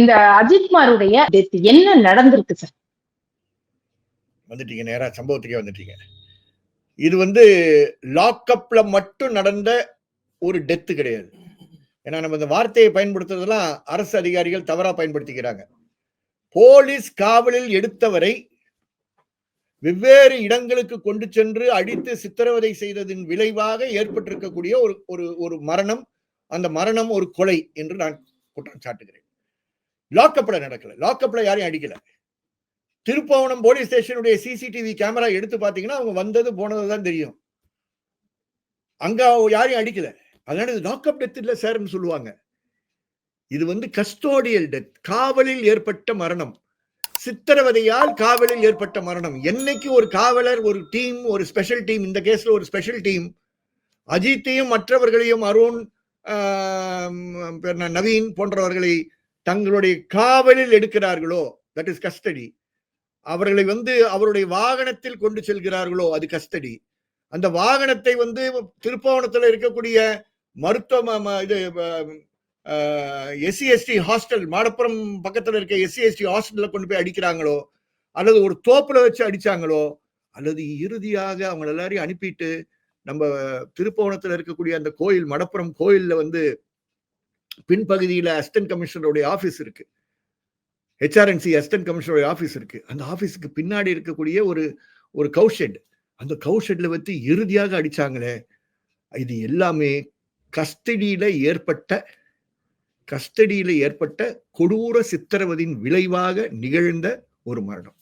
இந்த அஜித்குமாருடைய டெத் என்ன நடந்திருக்கு சார் வந்துட்டீங்க நேரா சம்பவத்துக்கே வந்துட்டீங்க. இது வந்து லாக்அப்ல மட்டும் நடந்த ஒரு டெத்து கிடையாது. ஏன்னா நம்ம இந்த வார்த்தையை பயன்படுத்துறதெல்லாம் அரசு அதிகாரிகள் தவறா பயன்படுத்திக்கிறாங்க. போலீஸ் காவலில் எடுத்தவரை வெவ்வேறு இடங்களுக்கு கொண்டு சென்று அடித்து சித்திரவதை செய்ததின் விளைவாக ஏற்பட்டிருக்கக்கூடிய ஒரு ஒரு ஒரு மரணம் அந்த மரணம் ஒரு கொலை என்று நான் குற்றம் சாட்டுகிறேன். லாக்அப்ல நடக்கல. லாக்அப்ல யாரையும் அடிக்கல. திருப்பவனம் போலீஸ் ஸ்டேஷனுடைய சிசிடிவி கேமரா எடுத்து பார்த்தீங்கன்னா அவங்க வந்தது போனது தான் தெரியும். அங்க யாரையும் அடிக்கல. அதனால இது லாக்அப் டெத் இல்லை சார்னு சொல்லுவாங்க. இது வந்து கஸ்டோடியல் டெத் காவலில் ஏற்பட்ட மரணம். சித்திரவதையால் காவலில் ஏற்பட்ட மரணம். என்னைக்கு ஒரு காவலர் ஒரு டீம் ஒரு ஸ்பெஷல் டீம் இந்த கேஸ்ல ஒரு ஸ்பெஷல் டீம் அஜித்தையும் மற்றவர்களையும் அருண் நவீன் போன்றவர்களை தங்களுடைய காவலில் எடுக்கிறார்களோ தட் இஸ் கஸ்டடி அவர்களை வந்து அவருடைய வாகனத்தில் கொண்டு செல்கிறார்களோ அது கஸ்டடி அந்த வாகனத்தை வந்து திருப்பவனத்தில் இருக்கக்கூடிய மருத்துவ ம- ம- இது எஸ்சி எஸ்டி ஹாஸ்டல் மாடப்புறம் பக்கத்தில் இருக்க எஸ்சிஎஸ்டி ஹாஸ்டலில் கொண்டு போய் அடிக்கிறாங்களோ அல்லது ஒரு தோப்பில் வச்சு அடித்தாங்களோ அல்லது இறுதியாக அவங்க எல்லாரையும் அனுப்பிட்டு நம்ம திருப்பவனத்தில் இருக்கக்கூடிய அந்த கோயில் மடப்புறம் கோயிலில் வந்து பின்பகுதியில் அசிஸ்டன்ட் கமிஷனருடைய ஆஃபீஸ் இருக்கு. ஹெச்ஆர்என்சி அசிஸ்டன்ட் கமிஷனருடைய ஆஃபீஸ் இருக்கு. அந்த ஆஃபீஸுக்கு பின்னாடி இருக்கக்கூடிய ஒரு ஒரு கவுஷெட் அந்த கவுஷெட்ல வச்சு இறுதியாக அடிச்சாங்களே இது எல்லாமே கஸ்டடியில ஏற்பட்ட கஸ்டடியில ஏற்பட்ட கொடூர சித்திரவதியின் விளைவாக நிகழ்ந்த ஒரு மரணம்.